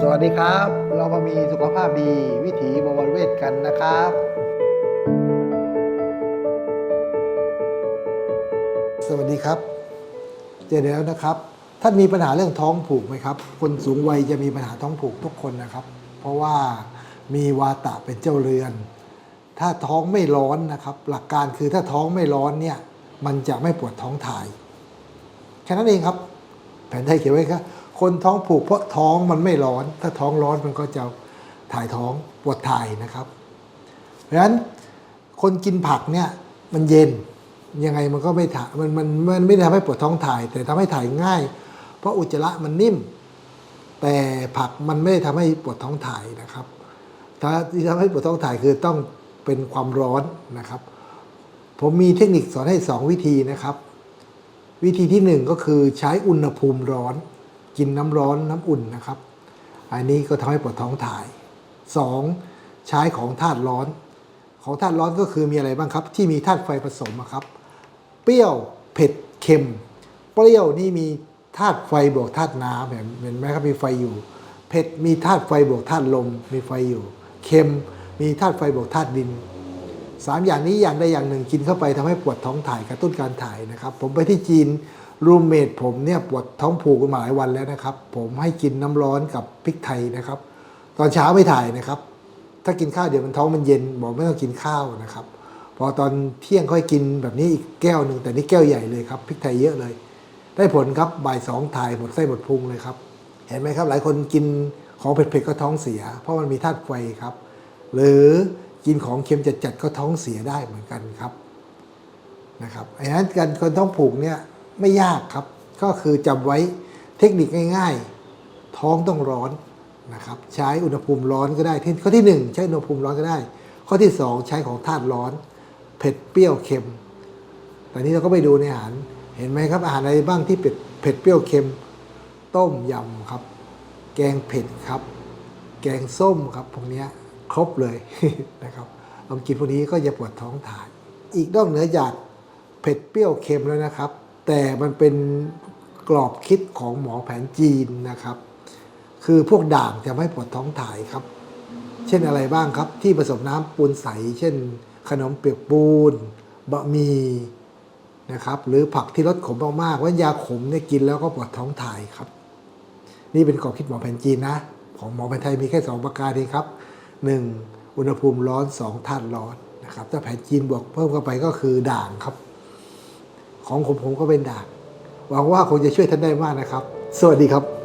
สวัสดีครับ เรามามีสุขภาพดีวิถีบวรเวทกันนะครับ สวัสดีครับเจอแล้วนะครับ ท่านมีปัญหาเรื่องท้องผูกไหมครับ คนสูงวัยจะมีปัญหาท้องผูกทุกคนนะครับ เพราะว่ามีวาตะเป็นเจ้าเรือน ถ้าท้องไม่ร้อนนะครับ หลักการคือถ้าท้องไม่ร้อนเนี่ยมันจะไม่ปวดท้องถ่ายแค่นั้นเองครับ แผนไทยเขียนไว้ครับ คนท้องผูกเพราะท้องมันไม่ร้อน ถ้าท้องร้อนมันก็จะถ่ายท้องปวดถ่ายนะครับ เพราะฉะนั้นคนกินผักเนี่ยมันเย็นยังไงมันก็ไม่ถ่ายมันมันมันไม่ได้ทำให้ปวดท้องถ่าย แต่ทำให้ถ่ายง่าย เพราะอุจจาระมันนิ่ม แต่ผักมันไม่ได้ทำให้ปวดท้องถ่ายนะครับ ถ้าที่ทำให้ปวดท้องถ่ายคือต้องเป็นความร้อนนะครับ ผมมีเทคนิคสอนให้สองวิธีนะครับ วิธีที่หนึ่งก็คือใช้อุณหภูมิร้อน กินน้ำร้อนน้ำอุ่นนะครับ อันนี้ก็ทำให้ปวดท้องถ่ายสองใช้ของธาตุร้อน ของธาตุร้อนก็คือมีอะไรบ้างครับ ที่มีธาตุไฟผสมครับ เปรี้ยวเผ็ดเค็ม เปรี้ยวนี่มีธาตุไฟบวกธาตุน้ำเห็นไหมครับมีไฟอยู่ เผ็ดมีธาตุไฟบวกธาตุลมมีไฟอยู่ เค็มมีธาตุไฟบวกธาตุดินสามอย่างนี้อย่างใดอย่างหนึ่งกินเข้าไปทำให้ปวดท้องถ่ายกระตุ้นการถ่ายนะครับ ผมไปที่จีน รูมเมทผมเนี่ยปวดท้องผูกมาหลายวันแล้วนะครับ ผมให้กินน้ำร้อนกับพริกไทยนะครับ ตอนเช้าไม่ถ่ายนะครับ ถ้ากินข้าวเดี๋ยวมันท้องมันเย็นบอกไม่ต้องกินข้าวนะครับ พอตอนเที่ยงค่อยกินแบบนี้อีกแก้วหนึ่งแต่นี่แก้วใหญ่เลยครับพริกไทยเยอะเลย ได้ผลครับบ่ายสองถ่ายหมดไส้หมดพุงเลยครับ เห็นไหมครับ หลายคนกินของเผ็ดๆก็ท้องเสีย เพราะมันมีธาตุไฟครับ หรือกินของเค็มจัดๆก็ท้องเสียได้เหมือนกันครับนะครับไอ้นั้นการคนท้องผูกเนี่ย ไม่ยากครับ ก็คือจำไว้เทคนิคง่าย ๆ ท้องต้องร้อนนะครับใช้อุณหภูมิร้อนก็ได้ที่ข้อที่หนึ่งใช้อุณหภูมิร้อนก็ได้ ข้อที่สองใช้ของธาตุร้อน เผ็ดเปรี้ยวเค็มแตอนนี้เราก็ไปดูในอาหารเห็นไหมครับอาหารอะไรบ้างที่เผ็ดเผ็ดเปรี้ยวเค็ม ต้มยำครับ แกงเผ็ดครับ แกงส้มครับพวกนี้ครบเลยนะครับลองกินพวกนี้ก็จะปวดท้องถ่าย อีกนอกเหนือจากเผ็ดเปรี้ยวเค็มแล้วนะครับ แต่มันเป็นกรอบคิดของหมอแผนจีนนะครับ คือพวกด่างจะไม่ปวดท้องถ่ายครับ เช่นอะไรบ้างครับ ที่ผสมน้ำปูนใส เช่น ขนมเปียกปูนบะหมี่นะครับหรือผักที่รสขมมากๆว่ายาขมเนี่ยกินแล้วก็ปวดท้องถ่ายครับ นี่เป็นกรอบคิดหมอแผนจีนนะ ของหมอแผนไทยมีแค่สองประการเองครับหนึ่งอุณหภูมิร้อนสองธาตุร้อนนะครับถ้าแผนจีนบวกเพิ่มเข้าไปก็คือด่างครับ ของผมผมก็เป็นด่านหวังว่าคงจะช่วยท่านได้มากนะครับ สวัสดีครับ